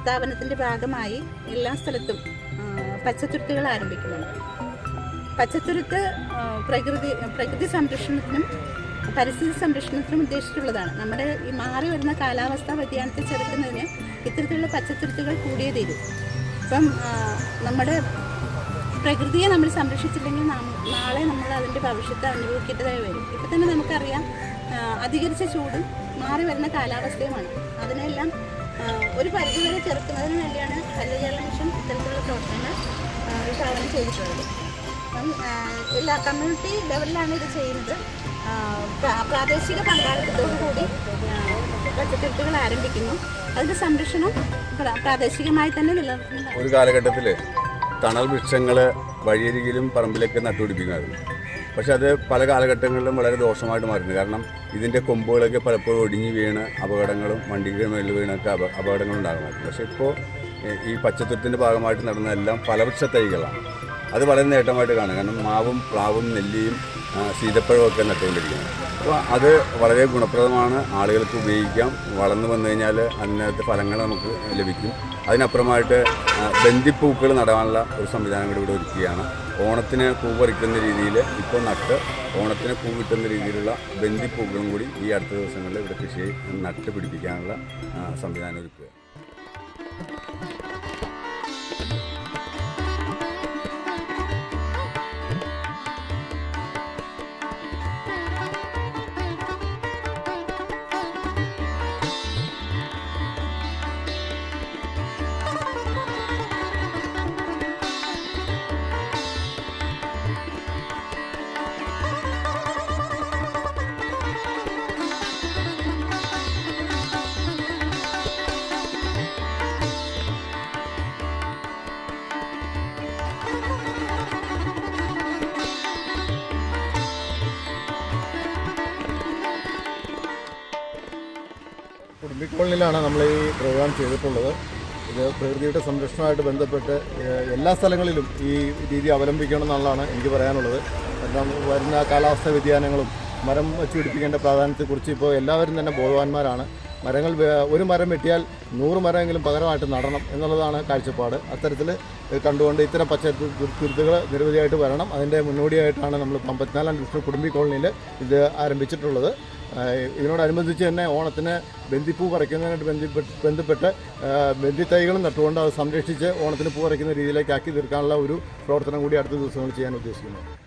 സ്ഥാപനത്തിന്റെ ഭാഗമായി എല്ലാ സ്ഥലത്തും പച്ചത്തുരുത്തുകൾ ആരംഭിക്കുന്നുണ്ട്. പച്ചത്തുരുത്ത് പ്രകൃതി പ്രകൃതി സംരക്ഷണത്തിനും പരിസ്ഥിതി സംരക്ഷണത്തിനും ഉദ്ദേശിച്ചിട്ടുള്ളതാണ്. നമ്മുടെ ഈ മാറി വരുന്ന കാലാവസ്ഥാ വ്യതിയാനത്തെ ചെറുക്കുന്നതിന് ഇത്തരത്തിലുള്ള പച്ചത്തുരുത്തുകൾ കൂടിയേ തീരും. ഇപ്പം നമ്മുടെ പ്രകൃതിയെ നമ്മൾ സംരക്ഷിച്ചില്ലെങ്കിൽ നാളെ നമ്മൾ അതിന്റെ ഭവിഷ്യത്ത് അനുഭവിക്കേണ്ടതായി വരും. ഇപ്പം തന്നെ നമുക്കറിയാം അധികരിച്ച ചൂടും മാറി വരുന്ന കാലാവസ്ഥയുമാണ്. അതിനെല്ലാം ഒരു പരിധിവരെ ചെറുക്കുന്നതിന് വേണ്ടിയാണ് ഹരിതജല മിഷൻ ഇത്തരത്തിലുള്ള പ്രവർത്തനങ്ങൾ വിഭാവനം ചെയ്തിട്ടുള്ളത്. അപ്പം എല്ലാ കമ്മ്യൂണിറ്റി ലെവലിലാണ് ഇത് ചെയ്യുന്നത്. പ്രാദേശിക പങ്കാളിത്തത്തോടു കൂടി ആ, പച്ചക്കറികൾ ആരംഭിക്കുന്നു. അതിന്റെ സംരക്ഷണം പ്രാദേശികമായി തന്നെ നിലനിർത്തുന്നു ഒരു കാലഘട്ടത്തിൽ തണൽ വൃക്ഷങ്ങൾ വഴിയരികിലും പറമ്പിലൊക്കെ നട്ടുപിടിപ്പിക്കുമായിരുന്നു. പക്ഷെ അത് പല കാലഘട്ടങ്ങളിലും വളരെ ദോഷമായിട്ട് മാറിയിട്ടുണ്ട്. കാരണം ഇതിന്റെ കൊമ്പുകളൊക്കെ പലപ്പോഴും ഒടിഞ്ഞു വീണ് അപകടങ്ങളും വണ്ടിക്ക് മേളിൽ വീണൊക്കെ അപ അപകടങ്ങളും ഉണ്ടാകുമായിരുന്നു പക്ഷേ ഇപ്പോൾ ഈ പച്ചത്തുരത്തിന്റെ ഭാഗമായിട്ട് നടന്നതെല്ലാം ഫലവൃക്ഷ തൈകളാണ് അത് വളരെ നേട്ടമായിട്ട് കാണും. കാരണം മാവും പ്ലാവും നെല്ലിയും ഒക്കെ നട്ടുകൊണ്ടിരിക്കുന്നത് അപ്പോൾ അത് വളരെ ഗുണപ്രദമാണ്. ആളുകൾക്ക് ഉപയോഗിക്കാം. വളർന്നു വന്നു കഴിഞ്ഞാൽ അതിനകത്ത് ഫലങ്ങൾ നമുക്ക് ലഭിക്കും. അതിനപ്പുറമായിട്ട് ബന്ധിപ്പൂക്കൾ നടാനുള്ള ഒരു സംവിധാനം കൂടി ഇവിടെ ഒരുക്കുകയാണ്. ഓണത്തിന് പൂ പറിക്കുന്ന രീതിയിൽ ഇപ്പോൾ നട്ട് ഓണത്തിന് പൂ കിട്ടുന്ന രീതിയിലുള്ള ബന്ദിപ്പൂക്കളും കൂടി ഈ അടുത്ത ദിവസങ്ങളിൽ ഇവിടെ കൃഷി നട്ട് പിടിപ്പിക്കാനുള്ള സംവിധാനം ഒരുക്കുക. കുടുംബിക്കോളനിലാണ് നമ്മൾ ഈ പ്രോഗ്രാം ചെയ്തിട്ടുള്ളത്. ഇത് പ്രകൃതിയുടെ സംരക്ഷണമായിട്ട് ബന്ധപ്പെട്ട് എല്ലാ സ്ഥലങ്ങളിലും ഈ രീതി അവലംബിക്കണം എന്നുള്ളതാണ് എനിക്ക് പറയാനുള്ളത്. കാരണം വരുന്ന കാലാവസ്ഥ വ്യതിയാനങ്ങളും മരം വെച്ച് പിടിപ്പിക്കേണ്ട പ്രാധാന്യത്തെക്കുറിച്ച് ഇപ്പോൾ എല്ലാവരും തന്നെ ബോധവാന്മാരാണ്. മരങ്ങൾ ഒരു മരം വെട്ടിയാൽ നൂറ് മരമെങ്കിലും പകരമായിട്ട് നടണം എന്നുള്ളതാണ് കാഴ്ചപ്പാട്. അത്തരത്തിൽ കണ്ടുകൊണ്ട് ഇത്തരം പച്ച തുരുത്തുകൾ നിരവധിയായിട്ട് വരണം. അതിന്റെ മുന്നോടിയായിട്ടാണ് നമ്മൾ അമ്പത്തിനാലാം ഡിസ്ട്രിക്ട് കുടുംബി കോളനിയിൽ ഇത് ആരംഭിച്ചിട്ടുള്ളത്. ഇതിനോടനുബന്ധിച്ച് തന്നെ ഓണത്തിന് ബന്ദിപ്പൂ പറിക്കുന്നതിനായിട്ട് ബന്ധിപ്പെട്ട് ബന്ധപ്പെട്ട് ബന്ദിത്തൈകളും നട്ടുകൊണ്ട് അത് സംരക്ഷിച്ച് ഓണത്തിന് പൂ പറിക്കുന്ന രീതിയിലേക്ക് ആക്കി തീർക്കാനുള്ള ഒരു പ്രവർത്തനം കൂടി അടുത്ത ദിവസങ്ങളിൽ ചെയ്യാൻ ഉദ്ദേശിക്കുന്നു.